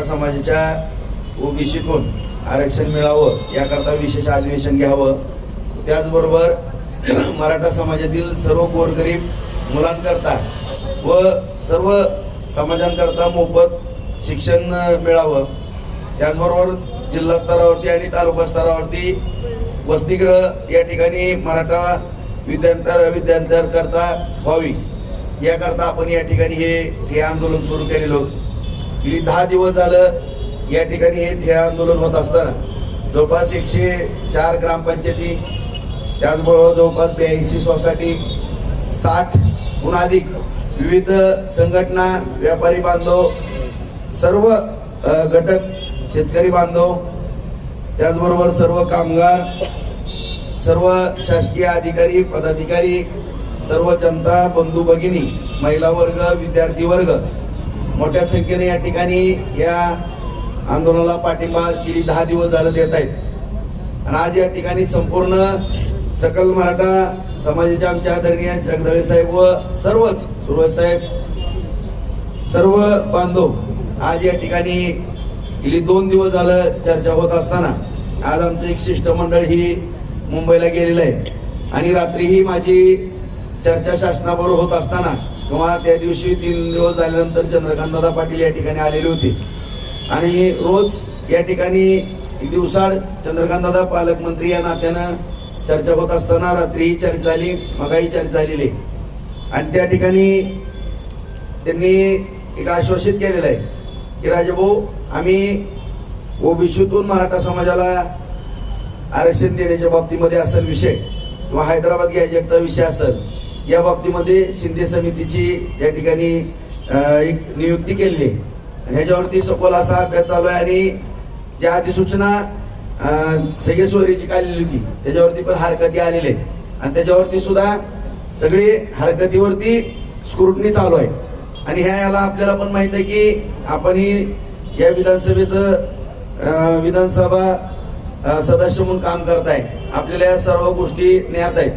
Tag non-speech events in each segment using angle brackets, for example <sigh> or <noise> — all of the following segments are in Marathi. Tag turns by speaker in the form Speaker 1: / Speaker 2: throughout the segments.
Speaker 1: मराठा समाजाच्या ओबीसीतून आरक्षण मिळावं याकरता विशेष अधिवेशन घ्यावं. त्याचबरोबर <clears throat> मराठा समाजातील सर्व गोरगरीब मुलांकरता व सर्व समाजांकरता मोफत शिक्षण मिळावं. त्याचबरोबर जिल्हा स्तरावरती आणि तालुका स्तरावरती वसतिगृह या ठिकाणी मराठा विद्यांतर विद्यांतरकरता व्हावी. याकरता आपण या ठिकाणी हे हे आंदोलन सुरू केलेलं होतं. गेली दहा दिवस झालं या ठिकाणी हे ध्येय आंदोलन होत असताना जवळपास एकशे चार ग्रामपंचायती त्याचबरोबर जवळपास ब्याऐंशी सोसायटी साठहून अधिक विविध संघटना व्यापारी बांधव सर्व घटक शेतकरी बांधव त्याचबरोबर सर्व कामगार सर्व शासकीय अधिकारी पदाधिकारी सर्व जनता बंधू भगिनी महिला वर्ग विद्यार्थी वर्ग मोठ्या संख्येने या ठिकाणी या आंदोलनाला पाठिंबा गेली दहा दिवस झालं देत आहेत. आणि आज या ठिकाणी संपूर्ण सकल मराठा समाजाच्या आमच्या आदरणीय जगदळे साहेब व सर्वच सुरज साहेब सर्व बांधव आज या ठिकाणी गेली दोन दिवस झालं चर्चा होत असताना. आज आमचं एक शिष्टमंडळ ही मुंबईला गेलेलं आहे. आणि रात्रीही माझी चर्चा शासनाबरोबर होत असताना किंवा त्या दिवशी तीन दिवस झाल्यानंतर चंद्रकांतदादा पाटील या ठिकाणी आलेले होते. आणि रोज या ठिकाणी दिवसाड चंद्रकांतदादा पालकमंत्री या नात्यानं चर्चा होत असताना रात्रीही चर्चा झाली मगाही चर्चा झालेली आहे. आणि त्या ठिकाणी त्यांनी एक आश्वासित केलेलं आहे की राजाभाऊ आम्ही ओबीसीतून मराठा समाजाला आरक्षण देण्याच्या बाबतीमध्ये असेल विषय किंवा हैदराबाद गॅजेटचा विषय असेल या बाबतीमध्ये शिंदे समितीची या ठिकाणी एक नियुक्ती केलेली आहे. आणि ह्याच्यावरती सखोल असा अभ्यास चालू आहे आणि ज्या अधिसूचना सगळे सोयरीची काढलेली होती त्याच्यावरती पण हरकती आलेली आहेत. आणि त्याच्यावरती सुद्धा सगळी हरकतीवरती स्क्रुटनी चालू आहे. आणि ह्या याला आपल्याला पण माहीत आहे की आपण ही या विधानसभेचं विधानसभा सदस्य म्हणून काम करताय. आपल्याला या सर्व गोष्टी ज्ञात आहेत.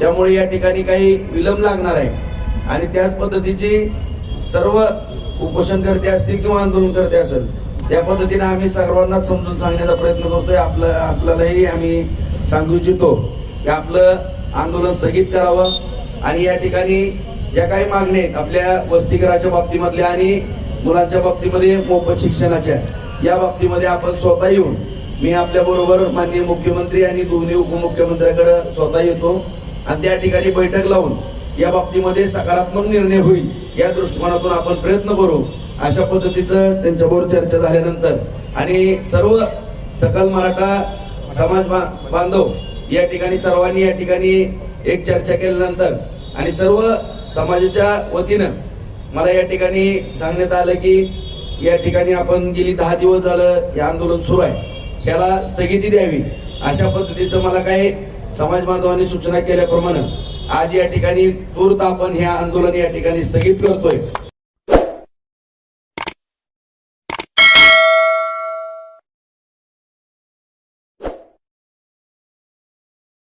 Speaker 1: त्यामुळे या ठिकाणी काही विलंब लागणार आहे. आणि त्याच पद्धतीची सर्व उपोषणकर्ते असतील किंवा आंदोलनकर्ते असेल त्या पद्धतीने आम्ही सर्वांनाच समजून सांगण्याचा प्रयत्न करतोय. आपलं आपल्यालाही आम्ही सांगू इच्छितो की आपलं आंदोलन स्थगित करावं. आणि या ठिकाणी ज्या काही मागण्या आहेत आपल्या वस्तीकराच्या बाबतीमधल्या आणि मुलांच्या बाबतीमध्ये मोफत शिक्षणाच्या या बाबतीमध्ये आपण स्वतः येऊन मी आपल्याबरोबर माननीय मुख्यमंत्री आणि दोन्ही उपमुख्यमंत्र्याकडे स्वतः येतो. आणि त्या ठिकाणी बैठक लावून या बाबतीमध्ये सकारात्मक निर्णय होईल या दृष्टिकोनातून आपण प्रयत्न करू अशा पद्धतीचं त्यांच्याबरोबर चर्चा झाल्यानंतर. आणि सर्व सकल मराठा समाज बा- बांधव या ठिकाणी सर्वांनी या ठिकाणी एक चर्चा केल्यानंतर आणि सर्व समाजाच्या वतीनं मला या ठिकाणी सांगण्यात आलं की या ठिकाणी आपण गेली दहा दिवस झालं हे आंदोलन सुरू आहे. त्याला स्थगिती द्यावी अशा पद्धतीचं मला काही समाज बांधवांनी सूचना केल्याप्रमाणे आज या ठिकाणी तूर्त आपण हे आंदोलन या ठिकाणी स्थगित करतोय.